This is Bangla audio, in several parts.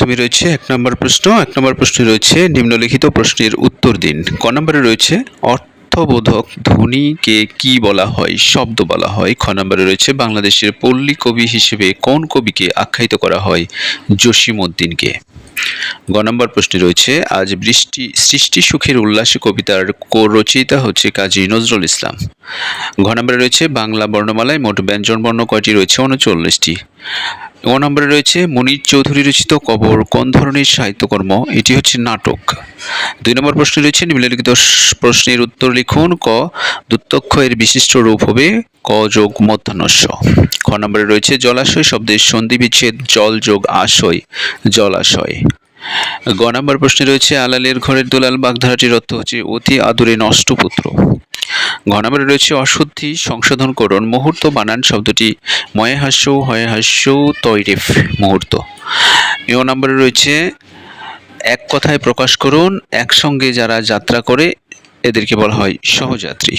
প্রথমে রয়েছে এক নম্বর প্রশ্ন, এক নম্বর প্রশ্নে রয়েছে নিম্নলিখিত প্রশ্নের উত্তর দিন। ক নম্বরে রয়েছে, অর্থবোধক ধ্বনিকে কি বলা হয়, শব্দ বলা হয়? খ নম্বরে রয়েছে, বাংলাদেশের পল্লী কবি হিসেবে কোন কবিকে আখ্যায়িত করা হয়, জসিমউদ্দিনকে? গ নম্বর প্রশ্নে রয়েছে, আজ বৃষ্টি, সৃষ্টি সুখের উল্লাসে কবিতার রচয়িতা হচ্ছে কাজী নজরুল ইসলাম। ঘ নম্বরে রয়েছে, বাংলা বর্ণমালায় মোট ব্যঞ্জন বর্ণ কয়টি রয়েছে? উনচল্লিশটি। ও নম্বরে রয়েছে, মনির চৌধুরী রচিত কবর কোন ধরনের সাহিত্যকর্ম? এটি হচ্ছে নাটক। দুই নম্বর প্রশ্নে রয়েছে, নিম্নলিখিত প্রশ্নের উত্তর লিখুন, ক দুত্তক্ষ এর বিশিষ্ট রূপ হবে ক যোগ মধ্যাহ্নস্য। খ নম্বরে রয়েছে, জলাশয় শব্দের সন্ধি বিচ্ছেদ, জল যোগ আশয়, জলাশয়। গ নম্বর প্রশ্নে রয়েছে, আলালের ঘরের দোলাল বাগধারাটির অর্থ হচ্ছে অতি আদরে নষ্ট পুত্র। ঘ নম্বরে রয়েছে, অশুদ্ধি সংশোধন করুন, মুহূর্ত বানান শব্দটি ময়ে হাস্য হয়ে হাস্য তৈরিফ মুহূর্ত। এ নম্বরে রয়েছে, এক কথায় প্রকাশ করুন, একসঙ্গে যারা যাত্রা করে, এদেরকে বলা হয় সহযাত্রী।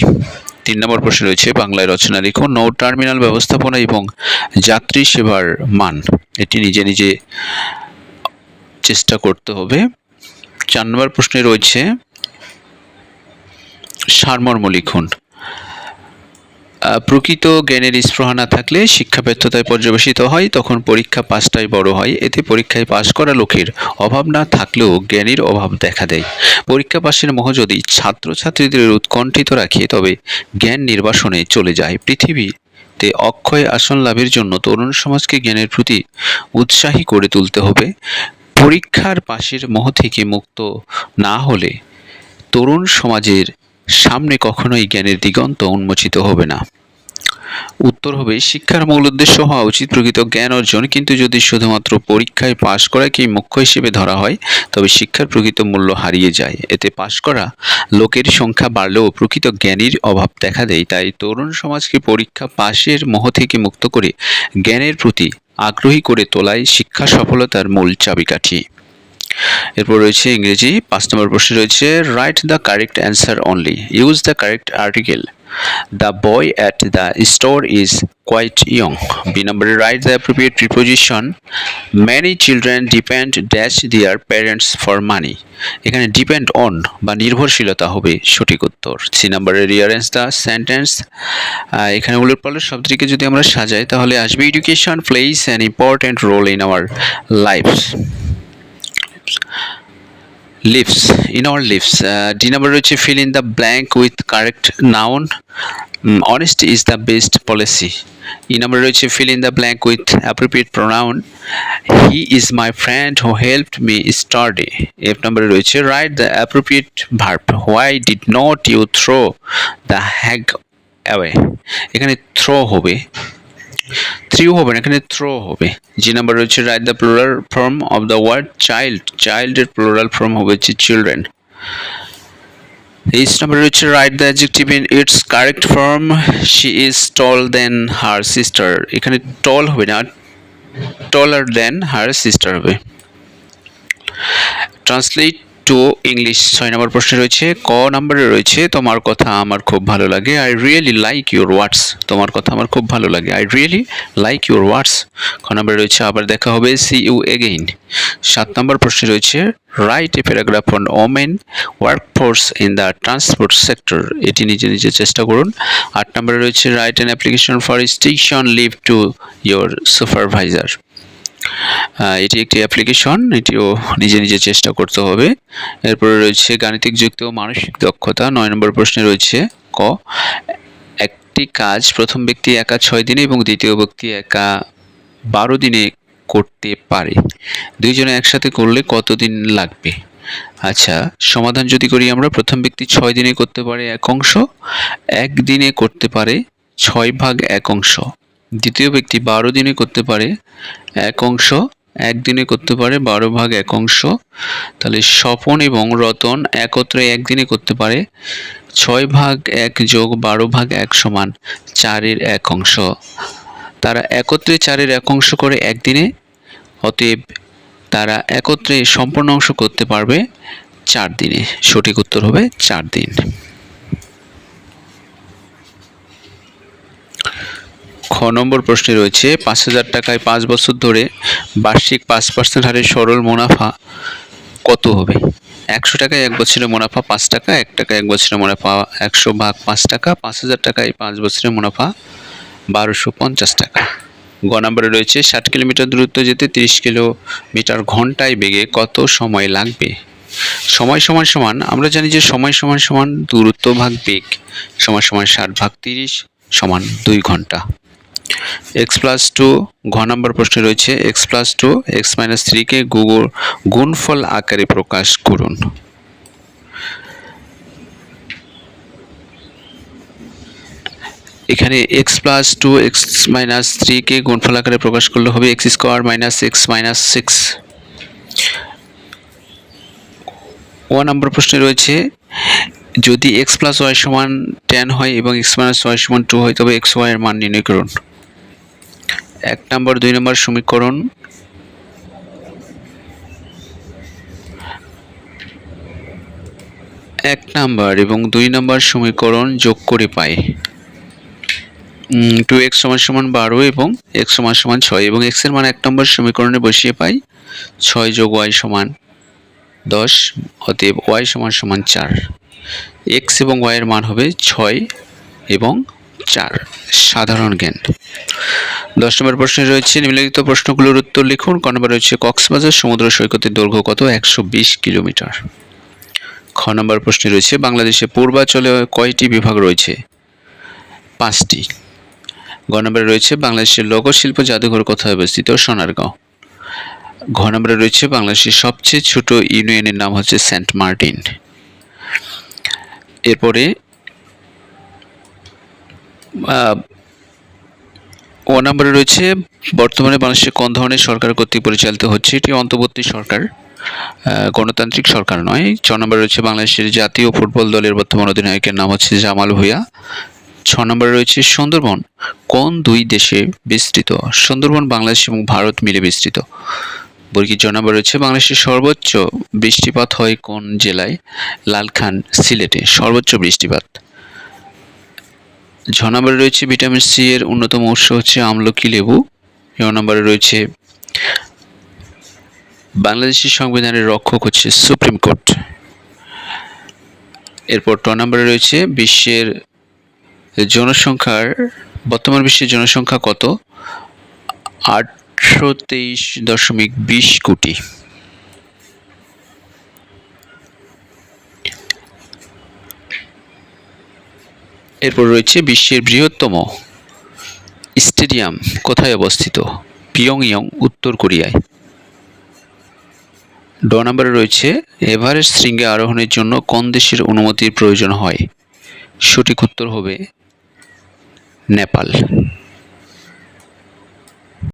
তিন নম্বর প্রশ্ন রয়েছে, বাংলায় রচনা লিখুন, নৌ টার্মিনাল ব্যবস্থাপনা এবং যাত্রী সেবার মান। এটি নিজে নিজে চেষ্টা করতে হবে। চার নম্বর প্রশ্নে রয়েছে, সারমর্ম লিখুন। প্রকৃত জ্ঞানের স্পৃহা না থাকলে শিক্ষা ব্যর্থতায় পর্যবেসিত হয়, তখন পরীক্ষা পাসটাই বড় হয়। এতে পরীক্ষায় পাশ করা লোকের অভাব না থাকলেও জ্ঞানের অভাব দেখা দেয়। পরীক্ষা পাশের মোহ যদি ছাত্রছাত্রীদের উৎকণ্ঠিত রাখে, তবে জ্ঞান নির্বাসনে চলে যায়। পৃথিবীতে অক্ষয় আসন লাভের জন্য তরুণ সমাজকে জ্ঞানের প্রতি উৎসাহী করে তুলতে হবে। পরীক্ষার পাশের মোহ থেকে মুক্ত না হলে তরুণ সমাজের সামনে কখনোই জ্ঞানের দিগন্ত উন্মোচিত হবে না। উত্তর হবে, শিক্ষার মূল উদ্দেশ্য হওয়া উচিত প্রকৃত জ্ঞান অর্জন, কিন্তু যদি শুধুমাত্র পরীক্ষায় পাশ করাকেই মুখ্য হিসেবে ধরা হয়, তবে শিক্ষার প্রকৃত মূল্য হারিয়ে যায়। এতে পাশ করা লোকের সংখ্যা বাড়লেও প্রকৃত জ্ঞানীর অভাব দেখা দেয়। তাই তরুণ সমাজকে পরীক্ষা পাশের মোহ থেকে মুক্ত করে জ্ঞানের প্রতি আগ্রহী করে তোলাই শিক্ষা সফলতার মূল চাবিকাঠি। এরপর রয়েছে ইংরেজি, পাঁচ নম্বর প্রশ্নে রয়েছে write the correct answer only use the correct article the boy at the store is quite young B নম্বরে write the appropriate preposition many children depend dash their parents for money এখানে ডিপেন্ড অন বা নির্ভরশীলতা হবে সঠিক উত্তর। সি নম্বরে রিয়ারেন্স দ্য সেন্টেন্স এখানে উল্লেখ পাল্লের শব্দটিকে যদি আমরা সাজাই, তাহলে আসবে education plays an important role in our lives in our lives uh, d number রয়েছে in the blank with correct noun Mm, honesty is the best policy e number রয়েছে fill in the blank with appropriate pronoun he is my friend who helped me study f number রয়েছে write the appropriate verb why did not you throw the hag away এখানে throw হবে থ্রিও হবে না, এখানে থ্রো হবে। যে নাম্বার রয়েছে write the plural form of the word child চাইল্ডের plural form হবে হচ্ছে চিলড্রেন এইচ নাম্বার রয়েছে write the adjective in its correct form she is tall than her sister এখানে টল হবে না টলার দেন হার সিস্টার হবে। ট্রান্সলেট টু ইংলিশ ছয় নম্বর প্রশ্নে রয়েছে, ক নম্বরে রয়েছে, তোমার কথা আমার খুব ভালো লাগে। I really like your words তোমার কথা আমার খুব ভালো লাগে। I really like your words খ নম্বরে রয়েছে, আবার দেখা হবে। সি ইউ এগেইন সাত নম্বর প্রশ্নে রয়েছে write a paragraph on women work force in the transport sector এটি নিজে নিজে চেষ্টা করুন। আট নম্বরে রয়েছে write an application for station leave to your supervisor এটি একটি অ্যাপ্লিকেশন এটিও নিজে নিজে চেষ্টা করতে হবে। এরপরে রয়েছে গাণিতিক যুক্ত ও মানসিক দক্ষতা, নয় নম্বর প্রশ্নে রয়েছে ক, একটি কাজ প্রথম ব্যক্তি একা ছয় দিনে এবং দ্বিতীয় ব্যক্তি একা বারো দিনে করতে পারে। দুইজনে একসাথে করলে কতদিন লাগবে? আচ্ছা সমাধান যদি করি আমরা, প্রথম ব্যক্তি ছয় দিনে করতে পারে এক অংশ, একদিনে করতে পারে ছয় ভাগ এক অংশ। দ্বিতীয় ব্যক্তি বারো দিনে করতে পারে এক অংশ একদিনে করতে পারে বারো ভাগ এক অংশ। তাহলে স্বপন এবং রতন একত্রে একদিনে করতে পারে ছয় ভাগ এক যোগ বারো ভাগ এক সমান চারের এক অংশ। তারা একত্রে চারের এক অংশ করে একদিনে, অতএব তারা একত্রে সম্পূর্ণ অংশ করতে পারবে চার দিনে। সঠিক উত্তর হবে চার দিন। খ নম্বর প্রশ্নে রয়েছে, পাঁচ হাজার টাকায় পাঁচ বছর ধরে বার্ষিক পাঁচ পার্সেন্ট হারে সরল মুনাফা কত হবে? একশো টাকায় এক বছরের মুনাফা পাঁচ টাকা, এক টাকা এক বছরের মুনাফা একশো ভাগ পাঁচ টাকা, পাঁচ হাজার টাকায় পাঁচ বছরের মুনাফা বারোশো পঞ্চাশ টাকা। গ নম্বরে রয়েছে, ষাট কিলোমিটার দূরত্ব যেতে তিরিশ কিলোমিটার ঘন্টায় বেগে কত সময় লাগবে? সময় সমান সমান, আমরা জানি যে সময় সমান সমান দূরত্ব ভাগ বেগ সমান সমান ষাট ভাগ তিরিশ সমান দুই ঘণ্টা। এক্স প্লাস টু ঘ নম্বর প্রশ্নে রয়েছে x plus two x minus থ্রিকে গুগল গুণফল আকারে প্রকাশ করুন। এখানে x plus two x minus থ্রিকে গুণফল আকারে প্রকাশ করলে হবে x square minus x minus six ও নম্বর প্রশ্নে রয়েছে, যদি এক্স প্লাস ওয়াই সমান টেন হয় এবং এক্স মাইনাস ওয়াই সমান টু হয়, তবে এক্স ওয়াই মান নির্ণয় করুন। এক নম্বর, দুই নম্বর সমীকরণ। এক নাম্বার এবং দুই নাম্বার সমীকরণ যোগ করে পাই। টু এক্স সমান সমান বারো এবং এক্স সমান সমান ছয় এবং এক্সের মান এক নম্বর সমীকরণে বসিয়ে পাই। ছয় যোগ ওয়াই সমান দশ, অতএব ওয়াই সমান সমান চার। এক্স এবং ওয়াই এর মান হবে ছয় এবং চার সাধারণ জ্ঞান। দশ নম্বর প্রশ্নে রয়েছে, নিম্নলিখিত প্রশ্নগুলোর উত্তর লিখুন। ক নম্বর রয়েছে, কক্সবাজার সমুদ্র সৈকতের দৈর্ঘ্য কত? একশো বিশ কিলোমিটার। খ নম্বর প্রশ্নে রয়েছে, বাংলাদেশে পূর্বাঞ্চলে কয়টি বিভাগ রয়েছে? পাঁচটি। গ নম্বরে রয়েছে, বাংলাদেশের লোকশিল্প জাদুঘর কোথায় অবস্থিত? সোনারগাঁও। ঘ নম্বরে রয়েছে, বাংলাদেশের সবচেয়ে ছোট ইউনিয়নের নাম হচ্ছে সেন্ট মার্টিন। এরপরে ও নম্বরে রয়েছে, বর্তমানে বাংলাদেশে কোন ধরনের সরকার কর্তৃক পরিচালিত হচ্ছে? এটি অন্তর্বর্তী সরকার গণতান্ত্রিক সরকার নয়। ছ নম্বরে রয়েছে বাংলাদেশের জাতীয় ফুটবল দলের বর্তমান অধিনায়কের নাম হচ্ছে জামাল ভুঁইয়া। ছ নম্বরে রয়েছে সুন্দরবন, কোন দুই দেশে বিস্তৃত? সুন্দরবন বাংলাদেশ এবং ভারত মিলে বিস্তৃত। বর্গী জ নম্বরে রয়েছে বাংলাদেশের সর্বোচ্চ বৃষ্টিপাত হয় কোন জেলায়? লালখান, সিলেটে সর্বোচ্চ বৃষ্টিপাত। ছ নম্বরে রয়েছে ভিটামিন সি এর অন্যতম উৎস হচ্ছে আমলকি লেবু। এ নম্বরে রয়েছে বাংলাদেশের সংবিধানের রক্ষক হচ্ছে সুপ্রিম কোর্ট। এরপর ট নম্বরে রয়েছে বিশ্বের জনসংখ্যার, বর্তমান বিশ্বের জনসংখ্যা কত? আটশো তেইশ দশমিক বিশ কোটি। এরপর রয়েছে বিশ্বের বৃহত্তম স্টেডিয়াম, কোথায় অবস্থিত? পিয়ংইয়ং, উত্তর কোরিয়ায়। ড নম্বরে রয়েছে, এভারেস্ট শৃঙ্গে আরোহণের জন্য কোন দেশের অনুমতির প্রয়োজন হয়? সঠিক উত্তর হবে নেপাল।